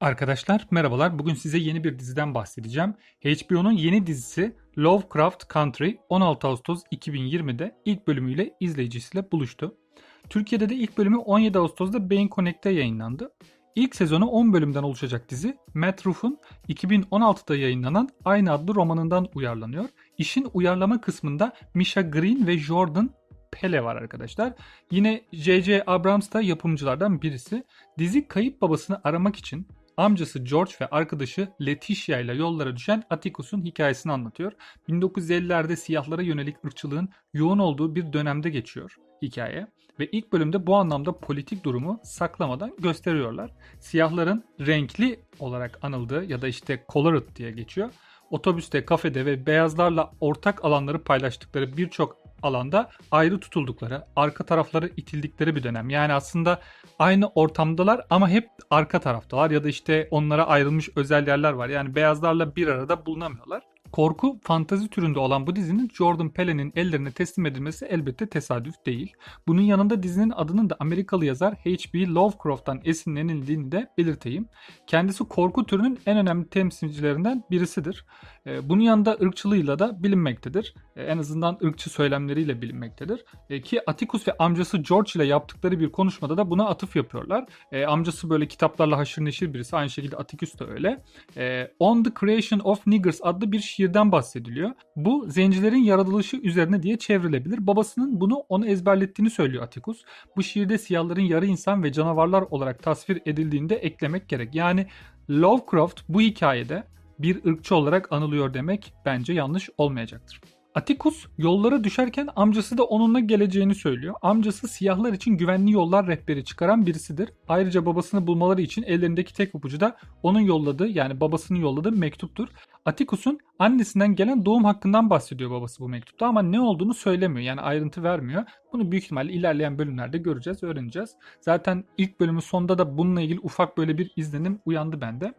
Arkadaşlar merhabalar. Bugün size yeni bir diziden bahsedeceğim. HBO'nun yeni dizisi Lovecraft Country 16 Ağustos 2020'de ilk bölümüyle izleyicisiyle buluştu. Türkiye'de de ilk bölümü 17 Ağustos'ta Beyin Connect'te yayınlandı. İlk sezonu 10 bölümden oluşacak dizi Matt Ruff'un 2016'da yayınlanan aynı adlı romanından uyarlanıyor. İşin uyarlama kısmında Misha Green ve Jordan Pele var arkadaşlar. Yine J.J. Abrams da yapımcılardan birisi. Dizi kayıp babasını aramak için amcası George ve arkadaşı Leticia ile yollara düşen Atticus'un hikayesini anlatıyor. 1950'lerde siyahlara yönelik ırkçılığın yoğun olduğu bir dönemde geçiyor hikaye. Ve ilk bölümde bu anlamda politik durumu saklamadan gösteriyorlar. Siyahların renkli olarak anıldığı ya da işte colored diye geçiyor. Otobüste, kafede ve beyazlarla ortak alanları paylaştıkları birçok alanda ayrı tutuldukları, arka tarafları itildikleri bir dönem. Yani aslında aynı ortamdalar ama hep arka taraftalar ya da işte onlara ayrılmış özel yerler var. Yani beyazlarla bir arada bulunamıyorlar. Korku, fantazi türünde olan bu dizinin Jordan Peele'nin ellerine teslim edilmesi elbette tesadüf değil. Bunun yanında dizinin adının da Amerikalı yazar H.P. Lovecraft'tan esinlenildiğini de belirteyim. Kendisi korku türünün en önemli temsilcilerinden birisidir. Ee, bunun yanında ırkçılığıyla da bilinmektedir. Ee, en azından ırkçı söylemleriyle bilinmektedir. Ee, ki Atticus ve amcası George ile yaptıkları bir konuşmada da buna atıf yapıyorlar. Amcası böyle kitaplarla haşır neşir birisi. Aynı şekilde Atticus da öyle. On the Creation of Niggers adlı bir şiirden bahsediliyor. Bu zencilerin yaratılışı üzerine diye çevrilebilir. Babasının bunu onu ezberlettiğini söylüyor Atticus. Bu şiirde siyahların yarı insan ve canavarlar olarak tasvir edildiğini de eklemek gerek. Yani Lovecraft bu hikayede bir ırkçı olarak anılıyor demek bence yanlış olmayacaktır. Atticus yollara düşerken amcası da onunla geleceğini söylüyor. Amcası siyahlar için güvenli yollar rehberi çıkaran birisidir. Ayrıca babasını bulmaları için ellerindeki tek ipucu da onun yolladığı yani babasının yolladığı mektuptur. Atticus'un annesinden gelen doğum hakkından bahsediyor babası bu mektupta ama ne olduğunu söylemiyor. Yani ayrıntı vermiyor. Bunu büyük ihtimalle ilerleyen bölümlerde göreceğiz, öğreneceğiz. Zaten ilk bölümün sonunda da bununla ilgili ufak böyle bir izlenim uyandı bende.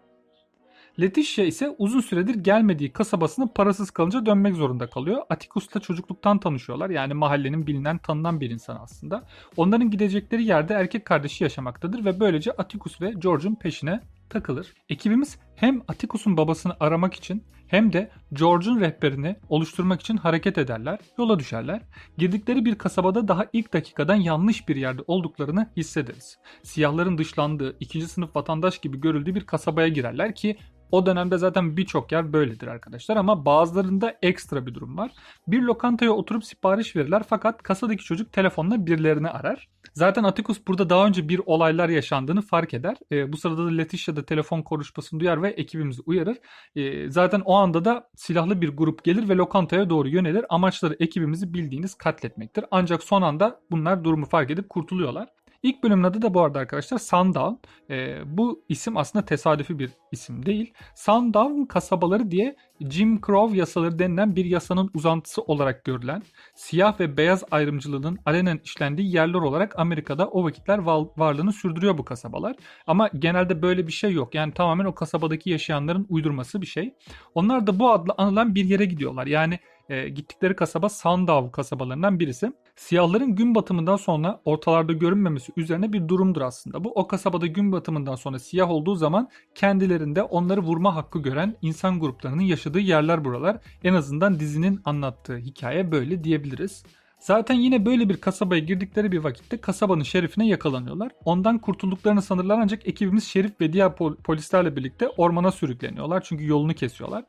Letitia ise uzun süredir gelmediği kasabasına parasız kalınca dönmek zorunda kalıyor. Atticus'la çocukluktan tanışıyorlar. Yani mahallenin bilinen tanınan bir insan aslında. Onların gidecekleri yerde erkek kardeşi yaşamaktadır ve böylece Atticus ve George'un peşine takılır. Ekibimiz hem Atticus'un babasını aramak için hem de George'un rehberini oluşturmak için hareket ederler, yola düşerler. Girdikleri bir kasabada daha ilk dakikadan yanlış bir yerde olduklarını hissederiz. Siyahların dışlandığı, ikinci sınıf vatandaş gibi görüldüğü bir kasabaya girerler ki o dönemde zaten birçok yer böyledir arkadaşlar ama bazılarında ekstra bir durum var. Bir lokantaya oturup sipariş verirler fakat kasadaki çocuk telefonla birilerini arar. Zaten Atticus burada daha önce bir olaylar yaşandığını fark eder. E, bu sırada da Letitia da telefon konuşmasını duyar ve ekibimizi uyarır. E, zaten o anda da silahlı bir grup gelir ve lokantaya doğru yönelir. Amaçları ekibimizi bildiğiniz katletmektir. Ancak son anda bunlar durumu fark edip kurtuluyorlar. İlk bölümün adı da bu arada arkadaşlar Sundown. E, bu isim aslında tesadüfi bir isim değil. Sundown kasabaları diye Jim Crow yasaları denilen bir yasanın uzantısı olarak görülen siyah ve beyaz ayrımcılığının alenen işlendiği yerler olarak Amerika'da o vakitler varlığını sürdürüyor bu kasabalar. Ama genelde böyle bir şey yok. Yani tamamen o kasabadaki yaşayanların uydurması bir şey. Onlar da bu adla anılan bir yere gidiyorlar. Yani e, gittikleri kasaba Sandow kasabalarından birisi. Siyahların gün batımından sonra ortalarda görünmemesi üzerine bir durumdur aslında. Bu o kasabada gün batımından sonra siyah olduğu zaman kendilerinde onları vurma hakkı gören insan gruplarının yaşadığı yerler buralar. En azından dizinin anlattığı hikaye böyle diyebiliriz. Zaten yine böyle bir kasabaya girdikleri bir vakitte kasabanın şerifine yakalanıyorlar. Ondan kurtulduklarını sanırlar ancak ekibimiz şerif ve diğer polislerle birlikte ormana sürükleniyorlar. Çünkü yolunu kesiyorlar.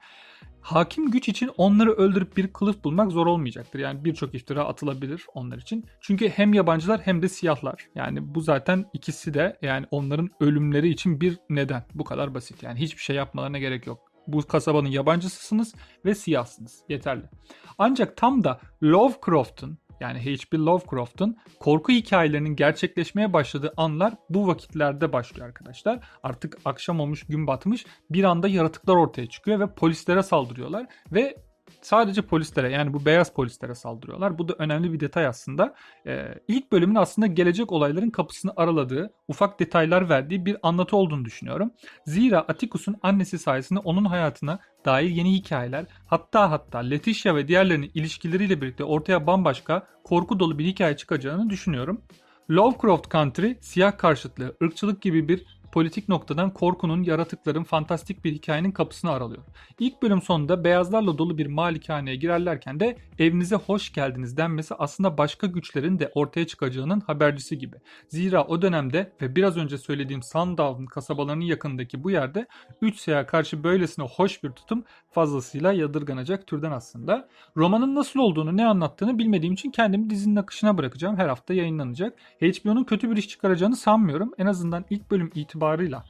Hakim güç için onları öldürüp bir kılıf bulmak zor olmayacaktır. Yani birçok iftira atılabilir onlar için. Çünkü hem yabancılar hem de siyahlar. Yani bu zaten ikisi de yani onların ölümleri için bir neden. Bu kadar basit. Yani hiçbir şey yapmalarına gerek yok. Bu kasabanın yabancısısınız ve siyahsınız. Yeterli. Ancak tam da Lovecraft'ın yani H.P. Lovecraft'ın korku hikayelerinin gerçekleşmeye başladığı anlar bu vakitlerde başlıyor arkadaşlar. Artık akşam olmuş, gün batmış. Bir anda yaratıklar ortaya çıkıyor ve polislere saldırıyorlar ve sadece polislere yani bu beyaz polislere saldırıyorlar. Bu da önemli bir detay aslında. Ee, ilk bölümün aslında gelecek olayların kapısını araladığı, ufak detaylar verdiği bir anlatı olduğunu düşünüyorum. Zira Atticus'un annesi sayesinde onun hayatına dair yeni hikayeler, hatta hatta Letitia ve diğerlerinin ilişkileriyle birlikte ortaya bambaşka, korku dolu bir hikaye çıkacağını düşünüyorum. Lovecraft Country, siyah karşıtlığı, ırkçılık gibi bir politik noktadan korkunun, yaratıkların, fantastik bir hikayenin kapısını aralıyor. İlk bölüm sonunda beyazlarla dolu bir malikaneye girerlerken de evinize hoş geldiniz denmesi aslında başka güçlerin de ortaya çıkacağının habercisi gibi. Zira o dönemde ve biraz önce söylediğim Sundown kasabalarının yakındaki bu yerde 3 seyaha karşı böylesine hoş bir tutum fazlasıyla yadırganacak türden aslında. Romanın nasıl olduğunu ne anlattığını bilmediğim için kendimi dizinin akışına bırakacağım. Her hafta yayınlanacak. HBO'nun kötü bir iş çıkaracağını sanmıyorum. En azından ilk bölüm itibarıyla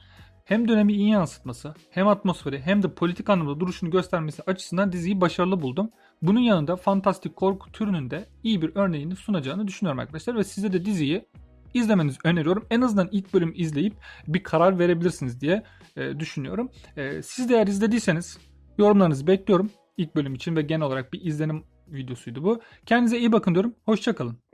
hem dönemi iyi yansıtması, hem atmosferi, hem de politik anlamda duruşunu göstermesi açısından diziyi başarılı buldum. Bunun yanında fantastik korku türünün de iyi bir örneğini sunacağını düşünüyorum arkadaşlar ve size de diziyi izlemenizi öneriyorum. En azından ilk bölüm izleyip bir karar verebilirsiniz diye e, düşünüyorum. E, siz de eğer izlediyseniz yorumlarınızı bekliyorum. İlk bölüm için ve genel olarak bir izlenim videosuydu bu. Kendinize iyi bakın diyorum. Hoşçakalın.